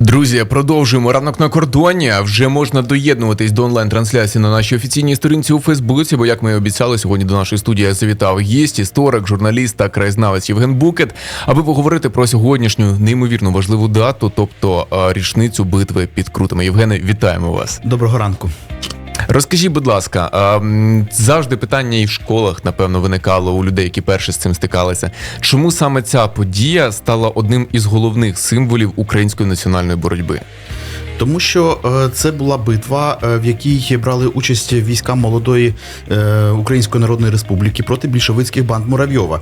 Друзі, продовжуємо ранок на кордоні. Вже можна доєднуватись до онлайн-трансляції на нашій офіційній сторінці у Фейсбуці. Бо, як ми і обіцяли, сьогодні до нашої студії завітав гість, історик, журналіст та краєзнавець Євген Букет, аби поговорити про сьогоднішню неймовірно важливу дату, тобто е, річницю битви під крутами. Євгене, вітаємо вас. Доброго ранку. Розкажіть, будь ласка, завжди питання і в школах, напевно, виникало у людей, які перші з цим стикалися. Чому саме ця подія стала одним із головних символів української національної боротьби? Тому що е, це була битва, е, в якій брали участь війська молодої е, Української Народної Республіки проти більшовицьких банд Муравйова.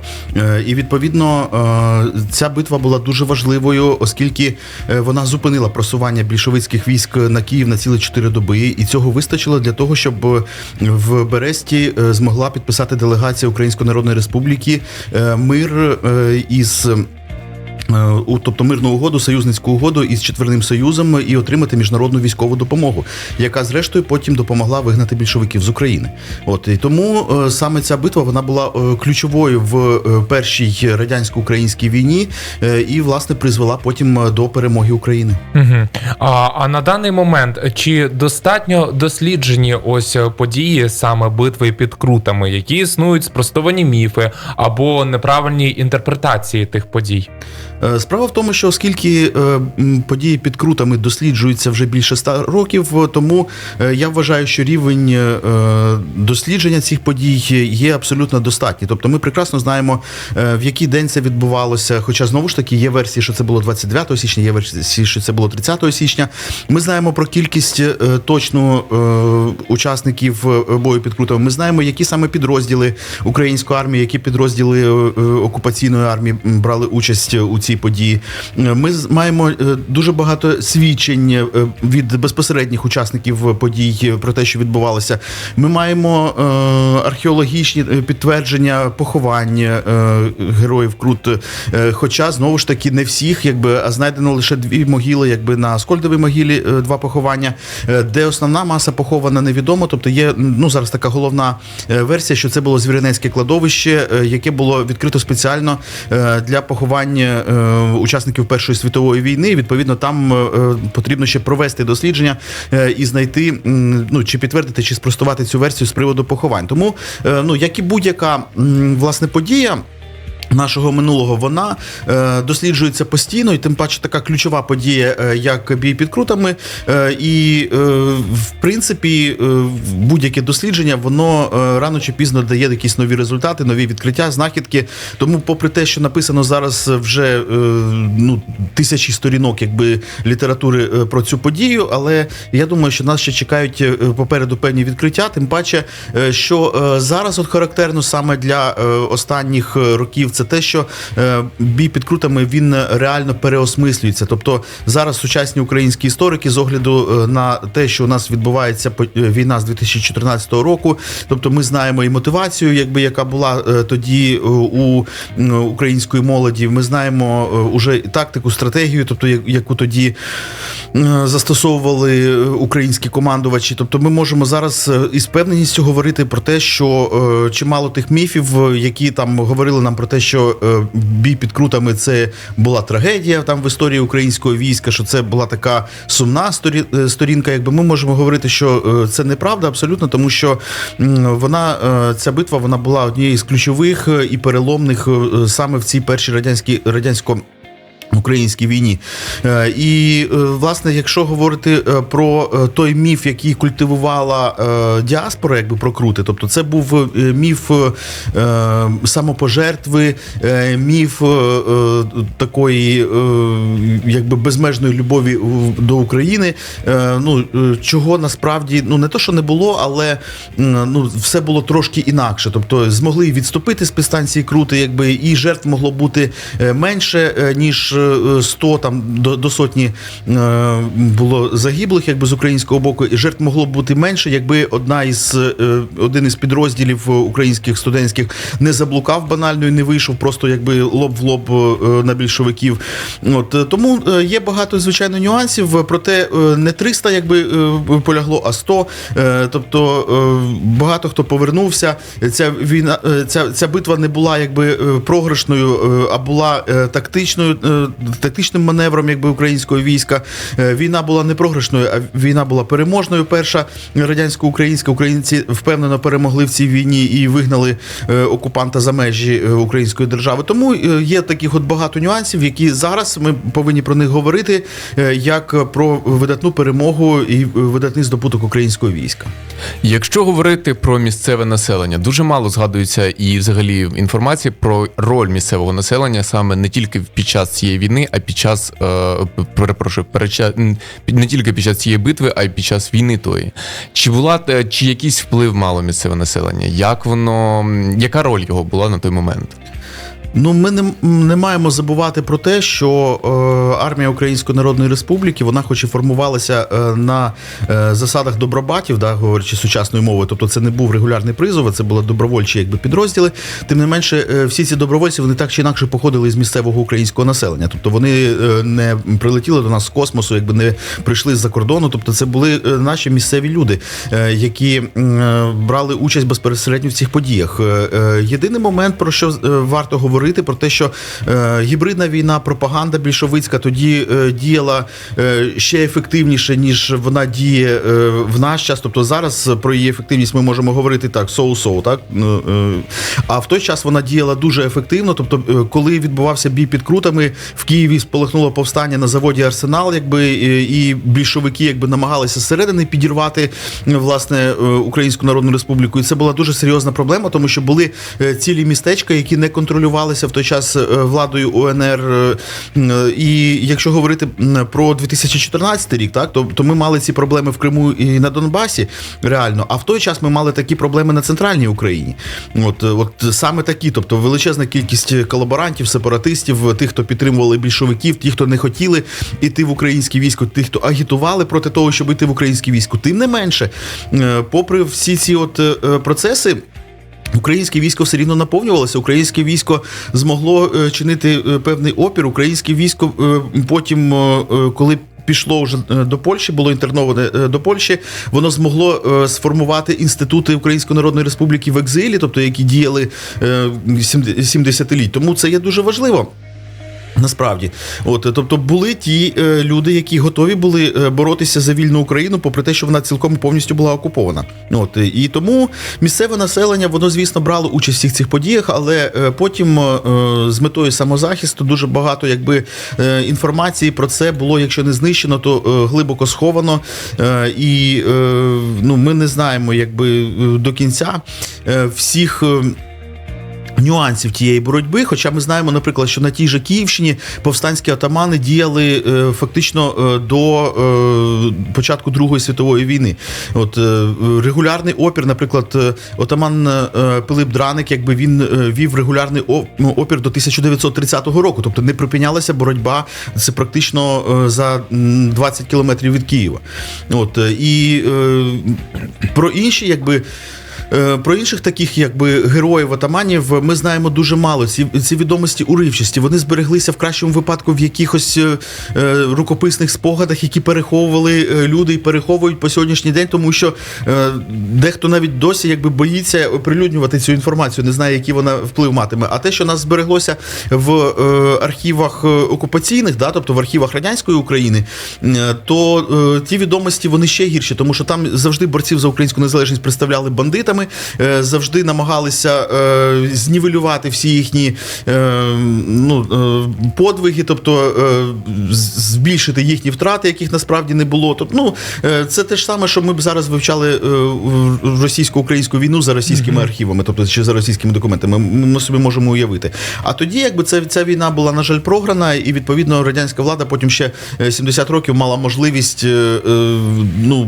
І відповідно ця битва була дуже важливою, оскільки вона зупинила просування більшовицьких військ на Київ на цілі чотири доби. І цього вистачило для того, щоб в Бересті змогла підписати делегація Української Народної Республіки мир із. Е, у- тобто мирну угоду, союзницьку угоду із четверним союзом і отримати міжнародну військову допомогу, яка зрештою потім допомогла вигнати більшовиків з України. От і тому е, саме ця битва вона була е, ключовою в першій радянсько-українській війні і власне призвела потім до перемоги України. Угу. А, а на даний момент чи достатньо досліджені ось події саме битви під крутами, які існують спростовані міфи або неправильні інтерпретації тих подій? Е, Справа в тому, що оскільки е, події під крутами досліджуються вже більше ста років, е, тому я вважаю, що рівень дослідження цих подій є абсолютно достатній. Тобто ми прекрасно знаємо, в який день це відбувалося. Хоча знову ж таки є версії, що це було 29 січня, є версії, що це було 30 січня. Ми знаємо про кількість точну е, учасників бою під крутами. Ми знаємо, які саме підрозділи української армії, які підрозділи окупаційної армії брали участь у цій події. Е, Ми маємо е, дуже багато свідчень е, від безпосередніх учасників подій про те, що відбувалося. Ми маємо е, археологічні підтвердження поховань героїв Крут. Хоча знову ж таки не всіх, якби а знайдено лише дві могили, якби на Аскольдовій могилі два поховання, де основна маса похована невідомо. Тобто є ну зараз така головна версія, що це було звіринецьке кладовище, яке було відкрито спеціально для поховання учасників Першої світової війни. Відповідно, там е, е, потрібно ще провести дослідження е, і знайти ну чи підтвердити, чи спростувати цю версію з приводу поховань. Тому е, ну як і будь-яка власне подія. Нашого минулого вона е, досліджується постійно, і тим паче така ключова подія, е, як бій під крутами. Е, і е, в принципі, е, будь-яке дослідження воно е, рано чи пізно дає якісь нові результати, нові відкриття, знахідки. Тому, попри те, що написано зараз вже е, ну, тисячі сторінок, якби літератури е, про цю подію, але я думаю, що нас ще чекають е, попереду певні відкриття. Тим паче, е, що е, зараз от характерно саме для е, останніх років, це те, що е, бій під крутами він реально переосмислюється. Тобто зараз сучасні українські історики з огляду е, на те, що у нас відбувається е, війна з 2014 року. Тобто, ми знаємо і мотивацію, якби яка була е, тоді е, у української молоді. Ми знаємо е, уже тактику, стратегію, тобто яку тоді е, застосовували е, українські командувачі. Тобто, ми можемо зараз е, із певненістю говорити про те, що е, чимало тих міфів, е, які там говорили нам про те, що е, бій під крутами це була трагедія там в історії українського війська, що це була така сумна е, сторінка. Якби ми можемо говорити, що е, це неправда абсолютно, тому що вона ця битва вона була однією з ключових і переломних саме в цій першій радянській радянсько. Українській війні, Е, і е, власне, якщо говорити е, про той міф, який культивувала діаспора, якби про крути, тобто це був міф самопожертви, міф такої якби безмежної любові до України. Ну чого насправді ну не то, що не було, але ну все було трошки інакше. Тобто змогли відступити з підстанції крути, якби і жертв могло бути менше ніж 100, там до, до сотні е, було загиблих, якби з українського боку, і жертв могло бути менше, якби одна із е, один із підрозділів українських студентських не заблукав банально і не вийшов, просто якби лоб в лоб е, на більшовиків. От тому є багато звичайно нюансів. Проте не 300 якби полягло, а 100. Е, Тобто багато хто повернувся. Ця війна, ця, ця битва не була якби програшною, а була тактичною. Тактичним маневром якби українського війська. Е, Війна була не програшною, а війна була переможною. Перша радянсько-українська українці впевнено перемогли в цій війні і вигнали е, окупанта за межі е, української держави. Тому є таких от багато нюансів, які зараз ми повинні про них говорити, як про видатну перемогу і видатний здобуток українського війська. Якщо говорити про місцеве населення, дуже мало згадується і взагалі інформації про роль місцевого населення саме не тільки під час цієї війни, а під час е, перепрошую, не тільки під час цієї битви, а й під час війни тої. Чи була е, чи якийсь вплив мало місцеве населення? Як воно яка роль його була на той момент? Ну, ми не, не маємо забувати про те, що е, армія Української Народної Республіки, вона хоч і формувалася е, на е, засадах добробатів, да, говорячи сучасною мовою, тобто це не був регулярний призов, це були добровольчі якби, підрозділи. Тим не менше, е, всі ці добровольці вони так чи інакше походили з місцевого українського населення. Тобто вони е, не прилетіли до нас з космосу, якби не прийшли з-за кордону. Тобто, це були е, наші місцеві люди, е, які е, брали участь безпосередньо в цих подіях. Е, е, Єдиний момент, про що е, варто говорити, про те, що е, гібридна війна, пропаганда більшовицька тоді е, діяла е, ще ефективніше, ніж вона діє е, в наш час. Тобто зараз про її ефективність ми можемо говорити так, соу-соу, так? Ну, е, А в той час вона діяла дуже ефективно. Тобто, е, коли відбувався бій під крутами, в Києві спалахнуло повстання на заводі Арсенал, якби і і більшовики якби намагалися зсередини підірвати е, власне е, Українську Народну Республіку. І це була дуже серйозна проблема, тому що були е, цілі містечка, які не контролювалися в той час е, владою УНР. е, І якщо говорити про 2014 рік, так то, то ми мали ці проблеми в Криму і на Донбасі, реально. А в той час ми мали такі проблеми на центральній Україні. От, е, от саме такі, тобто величезна кількість колаборантів, сепаратистів, тих, хто підтримували більшовиків, ті, хто не хотіли йти в українське військо, тих, хто агітували проти того, щоб йти в українське військо. Тим не менше, е, попри всі ці от е, е, процеси. Українське військо все рівно наповнювалося. Українське військо змогло е, чинити е, певний опір. Українське військо е, потім, коли пішло вже до Польщі, було інтерноване до Польщі, воно змогло сформувати інститути Української Народної Республіки в екзилі, тобто які діяли е, 70 літ. Тому це є дуже важливо. Насправді, от тобто були ті е, люди, які готові були е, боротися за вільну Україну, попри те, що вона цілком повністю була окупована. От е, і тому місцеве населення, воно звісно брало участь в всіх цих подіях, але е, потім е, з метою самозахисту дуже багато якби е, інформації про це було, якщо не знищено, то е, глибоко сховано. Е, і е, ну, ми не знаємо, якби е, до кінця е, всіх. Нюансів тієї боротьби, хоча ми знаємо, наприклад, що на тій же Київщині повстанські атамани діяли е, фактично е, до е, початку Другої світової війни. От регулярний опір, наприклад, отаман Пилип Драник, якби він вів регулярний ну, опір до 1930 року, тобто не припинялася боротьба. Це практично за 20 кілометрів від Києва. От і про інші, якби. Е, Про інших таких, якби героїв атаманів, ми знаємо дуже мало. Ці, ці відомості уривчасті. Вони збереглися в кращому випадку в якихось е, е, рукописних спогадах, які переховували е, люди і переховують по сьогоднішній день, тому що е, дехто навіть досі якби боїться оприлюднювати цю інформацію, не знає, який вона вплив матиме. А те, що нас збереглося в е, архівах е, окупаційних, да, тобто в архівах радянської України, е, то е, ті відомості вони ще гірші, тому що там завжди борців за українську незалежність представляли бандитами, е, завжди намагалися е, знівелювати всі їхні е, ну, подвиги, тобто збільшити їхні втрати, яких насправді не було. Тобто, ну, це те ж саме, що ми б зараз вивчали російсько-українську війну за російськими архівами, тобто чи за російськими документами. Ми, собі можемо уявити. А тоді, якби ця, ця війна була, на жаль, програна, і відповідно радянська влада потім ще е, 70 років мала можливість ну.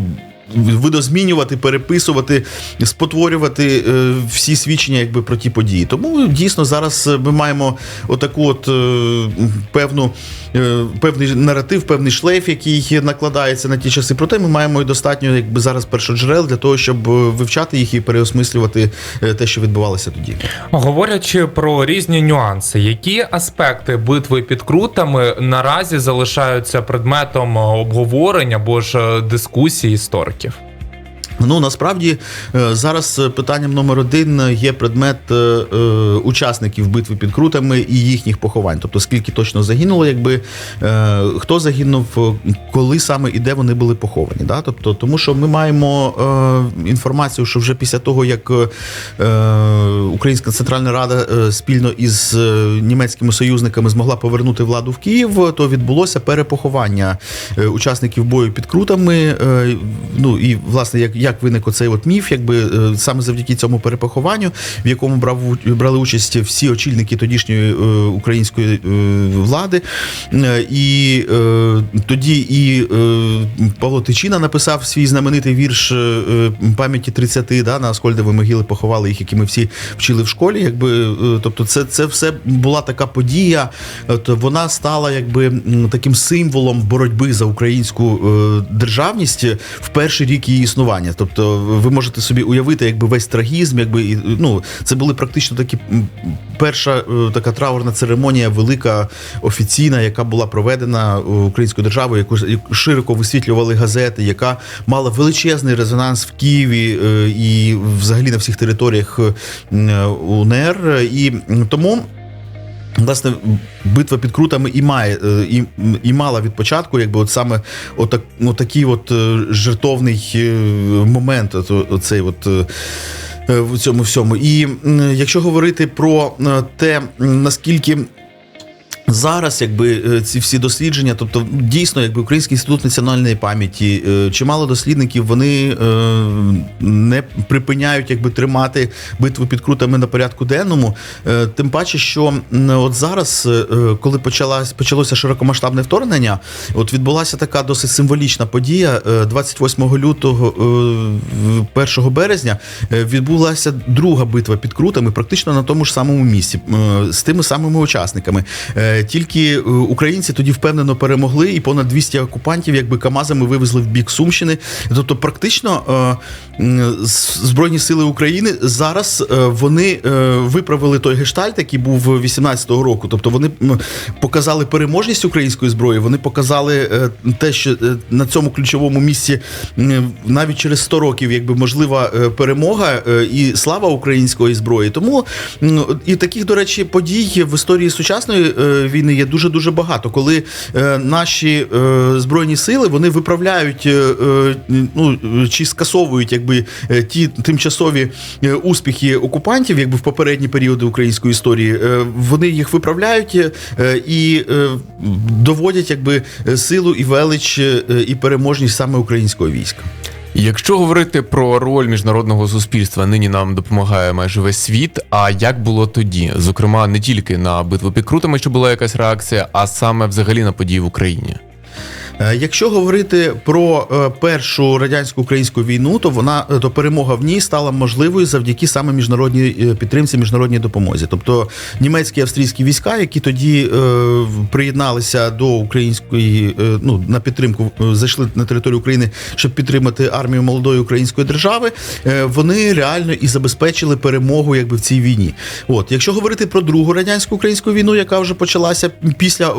Видозмінювати, переписувати, спотворювати е, всі свідчення якби про ті події. Тому дійсно зараз ми маємо отаку от е, певну певний наратив, певний шлейф, який накладається на ті часи. Проте ми маємо і достатньо якби зараз першоджерел для того, щоб е, вивчати їх і переосмислювати е, те, що відбувалося тоді. Говорячи про різні нюанси, які аспекти битви під крутами наразі залишаються предметом обговорення або ж е, дискусії істориків? Ну насправді е, зараз е, питанням номер один є предмет е, е, учасників битви під крутами і їхніх поховань. Тобто скільки точно загинуло, якби е, хто загинув, е, коли саме і де вони були поховані. Да? Тобто, тому що ми маємо е, інформацію, що вже після того, як е, Українська Центральна Рада е, спільно із е, німецькими союзниками змогла повернути владу в Київ, то відбулося перепоховання е, учасників бою під крутами. Е, ну і власне, як, як виник оцей от міф, якби е, саме завдяки цьому перепохованню, в якому брав брали участь всі очільники тодішньої е, української е, влади. І тоді і Павло Тичина написав свій знаменитий вірш пам'яті 30, да, на Аскольдові могили поховали їх, які ми всі вчили в школі. Якби, тобто, це, це все була така подія. От вона стала якби таким символом боротьби за українську державність в перший рік її існування. Тобто, ви можете собі уявити, якби весь трагізм, якби ну це були практично такі перша е, така траурна церемонія, велика офіційна, яка була проведена е, українською державою, яку широко висвітлювали газети, яка мала величезний резонанс в Києві е, і взагалі на всіх територіях УНР. І тому. Власне, битва під крутами і має е, і, і мала від початку, якби от саме отак, отакий от е, жертовний е, момент, оцей от. В цьому всьому. І якщо говорити про те, наскільки Зараз, якби е, ці всі дослідження, тобто дійсно, якби Український інститут національної пам'яті, е, чимало дослідників вони е, не припиняють якби тримати битву під крутами на порядку денному. Тим паче, що от зараз, коли почалась почалося широкомасштабне вторгнення, от відбулася така досить символічна подія. Е, 28 лютого, е, 1 березня відбулася друга битва під крутами, практично на тому ж самому місці, з тими самими учасниками. Е, Тільки е, українці тоді впевнено перемогли, і понад 200 окупантів якби КАМАЗами вивезли в бік Сумщини. Тобто, практично е, Збройні сили України зараз вони виправили той гештальт, який був 18-го року. Тобто вони показали переможність української зброї. Вони показали те, що на цьому ключовому місці навіть через 100 років, якби можлива перемога і слава української зброї. Тому і таких, до речі, подій в історії сучасної війни є дуже дуже багато, коли е, наші е, збройні сили вони виправляють е, е, ну чи скасовують якби е, ті тимчасові е, успіхи окупантів, якби в попередні періоди української історії. Е, Вони їх виправляють е, і е, доводять якби силу і велич і переможність саме українського війська. Якщо говорити про роль міжнародного суспільства, нині нам допомагає майже весь світ. А як було тоді? Зокрема, не тільки на битву під крутами, що була якась реакція, а саме взагалі на події в Україні. Е, Якщо говорити про е, першу радянсько-українську війну, то вона е, то перемога в ній стала можливою завдяки саме міжнародній підтримці, міжнародній допомозі. Тобто німецькі австрійські війська, які тоді приєдналися до української, ну на підтримку зайшли на територію України, щоб підтримати армію молодої української держави, вони реально і забезпечили перемогу якби в цій війні. От, якщо говорити про другу радянсько-українську війну, яка вже почалася після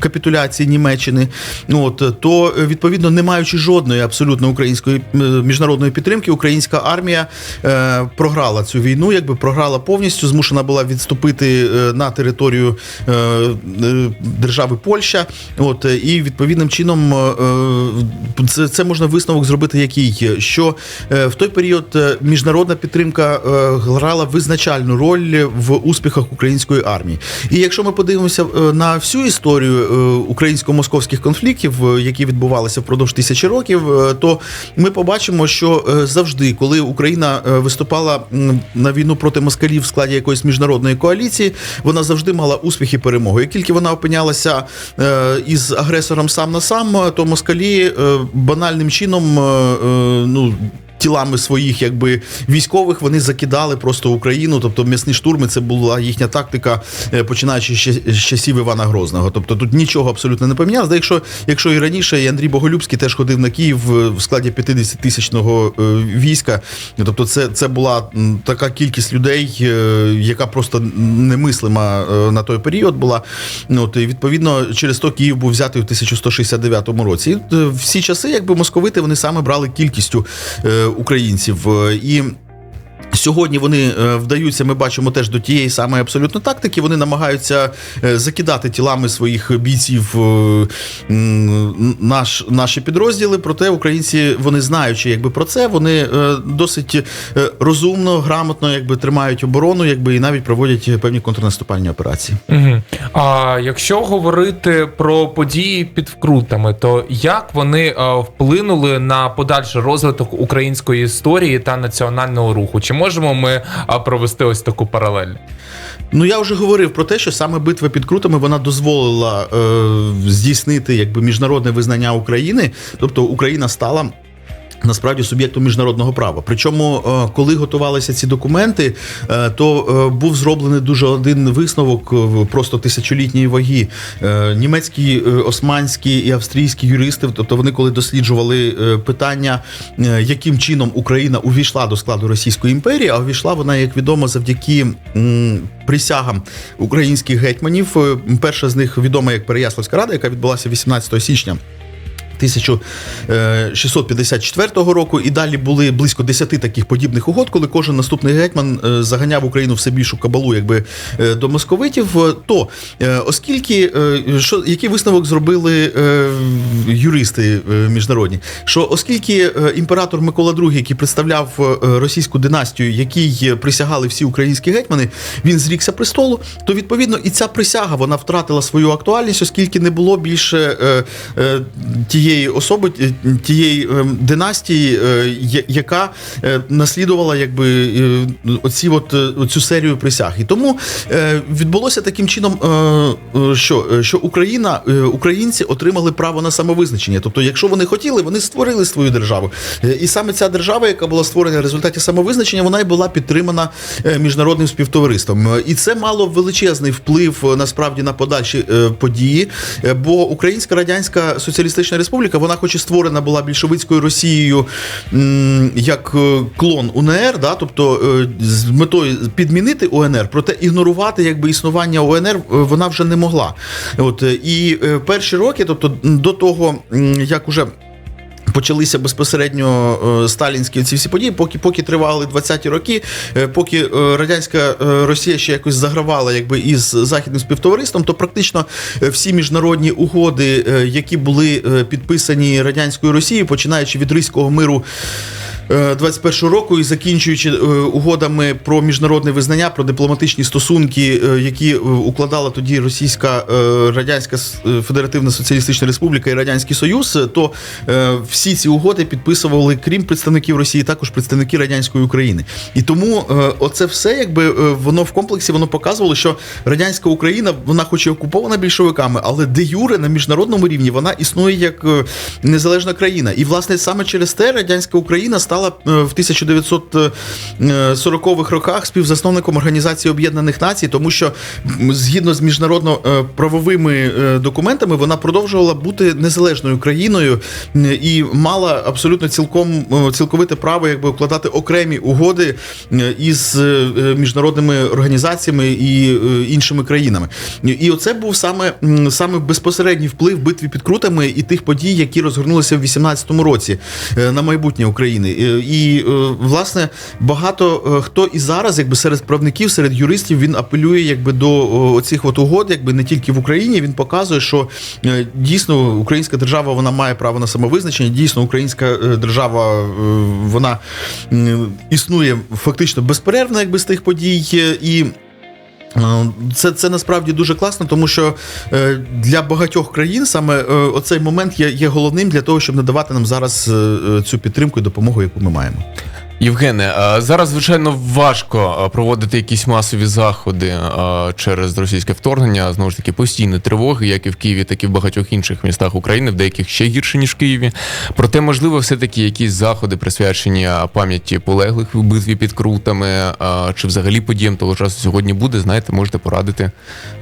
капітуляції Німеччини, от то е, відповідно, не маючи жодної абсолютно української е, міжнародної підтримки, українська армія е, програла цю війну, якби програла повністю, змушена була відступити е, на територію е, е, держави Польща. От е, і відповідним чином е, е, це, це можна висновок зробити, який що е, в той період е, міжнародна підтримка е, грала визначальну роль в успіхах української армії. І якщо ми подивимося е, на всю історію е, українсько-московських конфліктів, е, які відбувалися впродовж тисячі років, е, то ми побачимо, що е, завжди, коли Україна виступала на війну проти москалів в складі якоїсь міжнародної коаліції, вона завжди мала успіх і перемогу. Як тільки вона опинялася із агресором сам на сам, то москалі банальним чином ну. Тілами своїх якби військових вони закидали просто Україну. Тобто м'ясні штурми це була їхня тактика, е, починаючи ще з часів Івана Грозного. Тобто тут нічого абсолютно не помінялося. Якщо, якщо і раніше і Андрій Боголюбський теж ходив на Київ е, в складі 50 тисячного е, війська, тобто це, це була така кількість людей, яка просто немислима на той період була. Ну, і відповідно, через то Київ був взятий у 1169 році. І всі часи, якби московити, вони саме брали кількістю українців. Е, І Сьогодні вони е, вдаються, ми бачимо теж до тієї самої абсолютно тактики. Вони намагаються е, закидати тілами своїх бійців е, наш, наші підрозділи. Проте українці, вони знаючи якби про це, вони досить розумно, грамотно якби тримають оборону, якби і навіть проводять певні контрнаступальні операції. Угу. А якщо говорити про події під вкрутами, то як вони вплинули на подальший розвиток української історії та національного руху? Чи можемо ми провести ось таку паралель? Ну я вже говорив про те, що саме битва під крутами вона дозволила е, здійснити якби міжнародне визнання України, тобто Україна стала. Насправді суб'єктом міжнародного права. Причому, е, коли готувалися ці документи, е, то е, був зроблений дуже один висновок просто тисячолітньої ваги. Німецькі, османські і австрійські юристи, тобто вони коли досліджували питання, яким чином Україна увійшла до складу Російської імперії, а увійшла вона, як відомо, завдяки присягам українських гетьманів. Перша з них відома як Переяславська рада, яка відбулася 18 січня. 1654 року, і далі були близько 10 таких подібних угод, коли кожен наступний гетьман е, заганяв Україну все більшу кабалу, якби е, до московитів. Е, То е, оскільки е, що який висновок зробили е, юристи е, міжнародні, що оскільки е, імператор Микола II, який представляв е, російську династію, якій присягали всі українські гетьмани, він зрікся престолу, то відповідно і ця присяга вона втратила свою актуальність, оскільки не було більше е, е, тієї особи, тієї е, династії, е, яка е, наслідувала якби е, оці от оцю серію присяг. І тому відбулося таким чином, що, що Україна, українці отримали право на самовизначення. Тобто, якщо вони хотіли, вони створили свою державу. І саме ця держава, яка була створена в результаті самовизначення, вона й була підтримана міжнародним співтовариством. І це мало величезний вплив насправді на подальші події. Бо Українська Радянська Соціалістична Республіка, вона, хоч і створена була більшовицькою Росією як е, клон УНР, да, тобто е, з метою підмінити УНР, проте ігнорувати якби існування УНР е, вона вже не могла. От і перші роки, тобто до того, як уже. Почалися безпосередньо е, сталінські ці всі події, поки поки тривали 20-ті роки, е, поки е, радянська Росія ще якось загравала якби із західним співтовариством, то практично всі міжнародні угоди, які були підписані радянською Росією, починаючи від Ризького миру. Е, 21 року і закінчуючи е, угодами про міжнародне визнання, про дипломатичні стосунки, е, які е, укладала тоді Російська е, Радянська е, Федеративна Соціалістична Республіка і Радянський Союз, е, то е, всі ці угоди підписували, крім представників Росії, також представники радянської України. І тому е, оце все, якби е, воно в комплексі воно показувало, що радянська Україна, вона хоч і окупована більшовиками, але де юре на міжнародному рівні вона існує як е, незалежна країна. І власне саме через те радянська Україна стала е, в 1940-х роках співзасновником Організації Об'єднаних Націй, тому що згідно з міжнародно-правовими е, документами вона продовжувала бути незалежною країною і мала абсолютно цілком е, цілковите право якби укладати окремі угоди е, із е, міжнародними організаціями і е, іншими країнами. І оце був саме, саме безпосередній вплив битві під крутами і тих подій, які розгорнулися в 18-му році е, на майбутнє України. І е, власне багато е, хто і зараз, якби серед правників, серед юристів, він апелює якби до оцих от угод, якби не тільки в Україні. Він показує, що е, дійсно українська держава вона має право на самовизначення. Дійсно, українська держава вона існує фактично безперервно, якби з тих подій. І Це, це насправді дуже класно, тому що е, для багатьох країн саме е, оцей момент є, є головним для того, щоб надавати нам зараз е, цю підтримку і допомогу, яку ми маємо. Євгене, зараз звичайно важко проводити якісь масові заходи через російське вторгнення. Знову ж таки, постійні тривоги, як і в Києві, так і в багатьох інших містах України, в деяких ще гірше ніж в Києві. Проте, можливо, все-таки якісь заходи присвячені пам'яті полеглих в битві під крутами, чи взагалі подіям того часу сьогодні буде. Знаєте, можете порадити.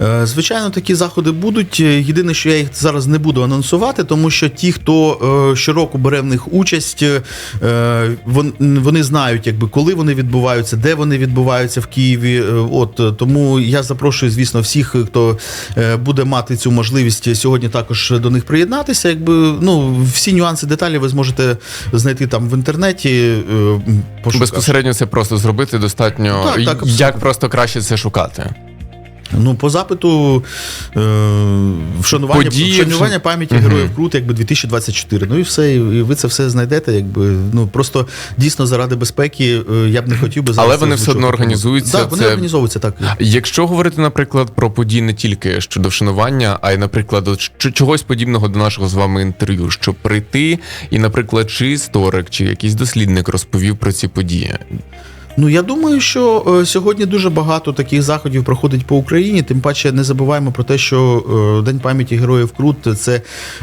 Е, Звичайно, такі заходи будуть. Єдине, що я їх зараз не буду анонсувати, тому що ті, хто е, щороку бере в них участь, е, вон- вони знають, якби коли вони відбуваються, де вони відбуваються в Києві. Е, От е, тому я запрошую, звісно, всіх, хто е, буде мати цю можливість сьогодні також до них приєднатися. Якби ну всі нюанси, деталі ви зможете знайти там в інтернеті. Пошукати. Безпосередньо це просто зробити достатньо. Так, так, як просто краще це шукати. Ну, по запиту е, вшанування, Події, вшанування пам'яті Мгм. героїв Крут, якби 2024. Ну і все, і ви це все знайдете. Якби ну просто дійсно заради безпеки е, я б не хотів би зараз. Але вони все одно організуються, Так, вони це- організовуються так. Якщо говорити, наприклад, про події не тільки щодо вшанування, а й, наприклад, чогось подібного до нашого з вами інтерв'ю, щоб прийти, і, наприклад, чи історик, чи якийсь дослідник розповів про ці події. Ну я думаю, що е, сьогодні дуже багато таких заходів проходить по Україні. Тим паче не забуваємо про те, що е, День пам'яті героїв Крут це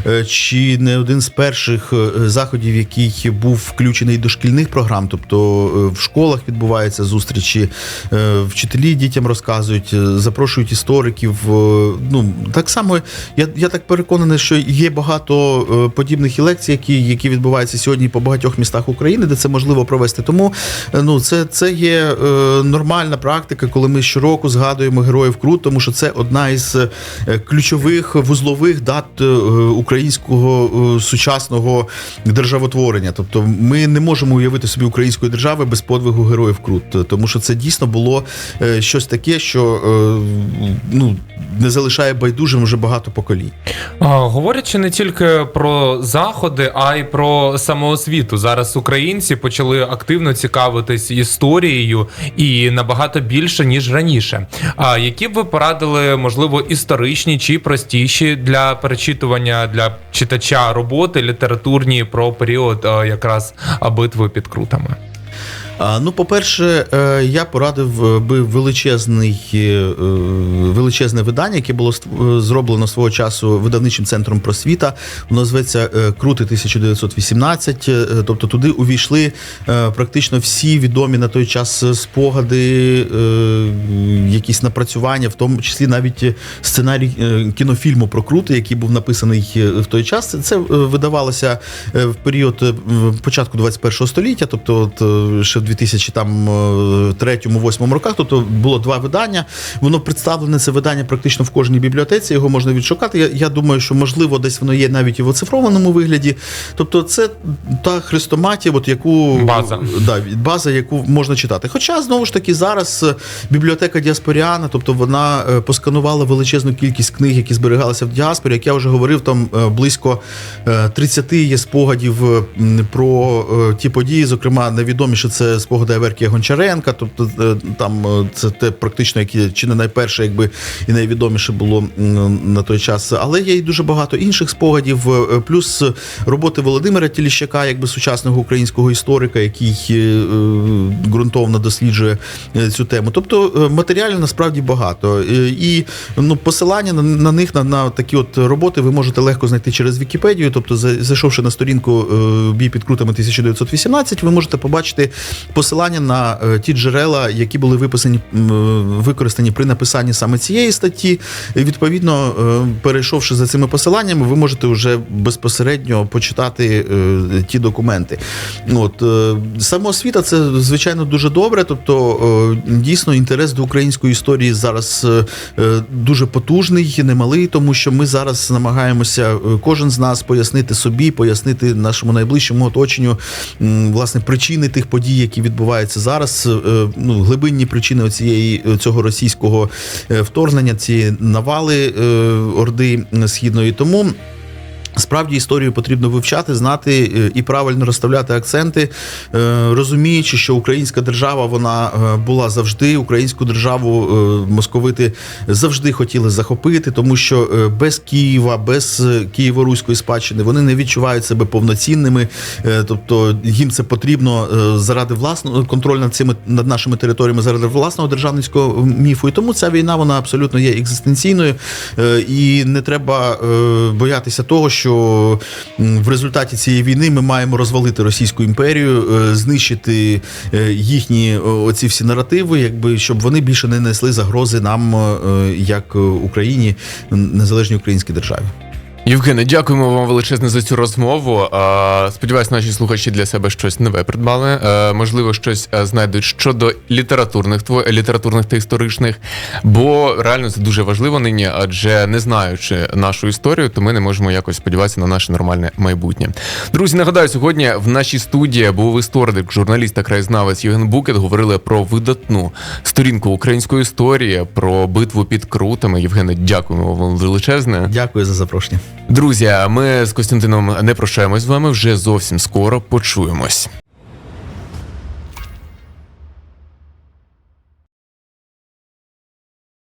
е, чи не один з перших е, заходів, який був включений до шкільних програм. Тобто е, в школах відбуваються зустрічі, е, вчителі дітям розказують, е, запрошують істориків. е, Ну так само я, я так переконаний, що є багато е, подібних і лекцій, які, які відбуваються сьогодні по багатьох містах України, де це можливо провести. Тому е, ну це, це є е, нормальна практика, коли ми щороку згадуємо героїв Крут, тому що це одна із е, ключових вузлових дат е, українського сучасного державотворення. Тобто, ми не можемо уявити собі української держави без подвигу героїв Крут, тому що це дійсно було щось таке, що ну не залишає байдужим вже багато поколінь. Говорячи не тільки про заходи, а й про самоосвіту. Зараз українці почали активно цікавитись історією і набагато більше ніж раніше. А які б ви порадили, можливо, історичні чи простіші для перечитування для читача роботи літературні про період якраз битви під крутами? Ну, по-перше, е, я порадив е, би величезний, е, величезне видання, яке було зроблено свого часу видавничим центром просвіта. Воно зветься Крути 1918. е, Тобто туди увійшли практично всі відомі на той час спогади, якісь напрацювання, в тому числі навіть сценарій кінофільму про Крути, який був написаний в той час. Це- видавалося в період початку 21 століття, тобто от, ще 2003-2008 роках. Тобто було два видання. Воно представлене це видання практично в кожній бібліотеці. Його можна відшукати. Я, я думаю, що можливо десь воно є навіть і в оцифрованому вигляді. Тобто, це та хрестоматія, от яку База. Да, база, яку можна читати. Хоча знову ж таки зараз е, бібліотека Діаспоріана, тобто вона е, посканувала величезну кількість книг, які зберігалися в діаспорі. Як я вже говорив, там е, близько е, 30 є спогадів е, про е, ті події. Зокрема, найвідоміше це спогади Аверкія Гончаренка. Тобто е, там е, це те практично, які чи не найперше, якби і найвідоміше було на той час. Але є і дуже багато інших спогадів. е, Плюс роботи Володимира Тіліщака, якби сучасного українського історика, який ґрунтовно досліджує цю тему. Тобто матеріалів насправді багато. І ну, посилання на, на них на, на такі от роботи ви можете легко знайти через Вікіпедію. Тобто, за- зайшовши на сторінку бій під крутами 1918, ви можете побачити посилання на е, ті джерела, які були виписані е, використані при написанні саме цієї статті. І, відповідно, е, перейшовши за цими посиланнями, ви можете вже безпосередньо почитати ті документи. От е, самоосвіта це звичайно дуже добре. Тобто, дійсно, інтерес до української історії зараз дуже потужний, немалий, тому що ми зараз намагаємося кожен з нас пояснити собі, пояснити нашому найближчому оточенню власне причини тих подій, які відбуваються зараз. е, Ну, глибинні причини цієї цього російського е, вторгнення, цієї навали е, Орди Східної. Тому Справді історію потрібно вивчати, знати е, і правильно розставляти акценти, е, розуміючи, що українська держава вона е, була завжди. Українську державу московити завжди хотіли захопити, тому що без Києва, без Києво-руської спадщини вони не відчувають себе повноцінними. Тобто їм це потрібно заради власного контроль над цими над нашими територіями, заради власного державницького міфу. І тому ця війна вона абсолютно є екзистенційною, і не треба боятися того, що м, в результаті цієї війни ми маємо розвалити Російську імперію, е, знищити е, їхні оці всі наративи, якби щоб вони більше не несли загрози нам, е, як Україні, незалежній українській державі. Євгене, дякуємо вам величезне за цю розмову. Сподіваюсь, наші слухачі для себе щось нове придбали. Е, Можливо, щось е, знайдуть щодо літературних літературних та історичних. Бо реально це дуже важливо нині, адже не знаючи нашу історію, то ми не можемо якось сподіватися на наше нормальне майбутнє. Друзі, нагадаю, сьогодні в нашій студії був історик, журналіст та краєзнавець Євген Букет. Говорили про видатну сторінку української історії, про битву під крутами. Євгене, дякуємо вам величезне. Дякую за запрошення. Друзі, ми з Костянтином не прощаємось з вами вже зовсім скоро. Почуємось.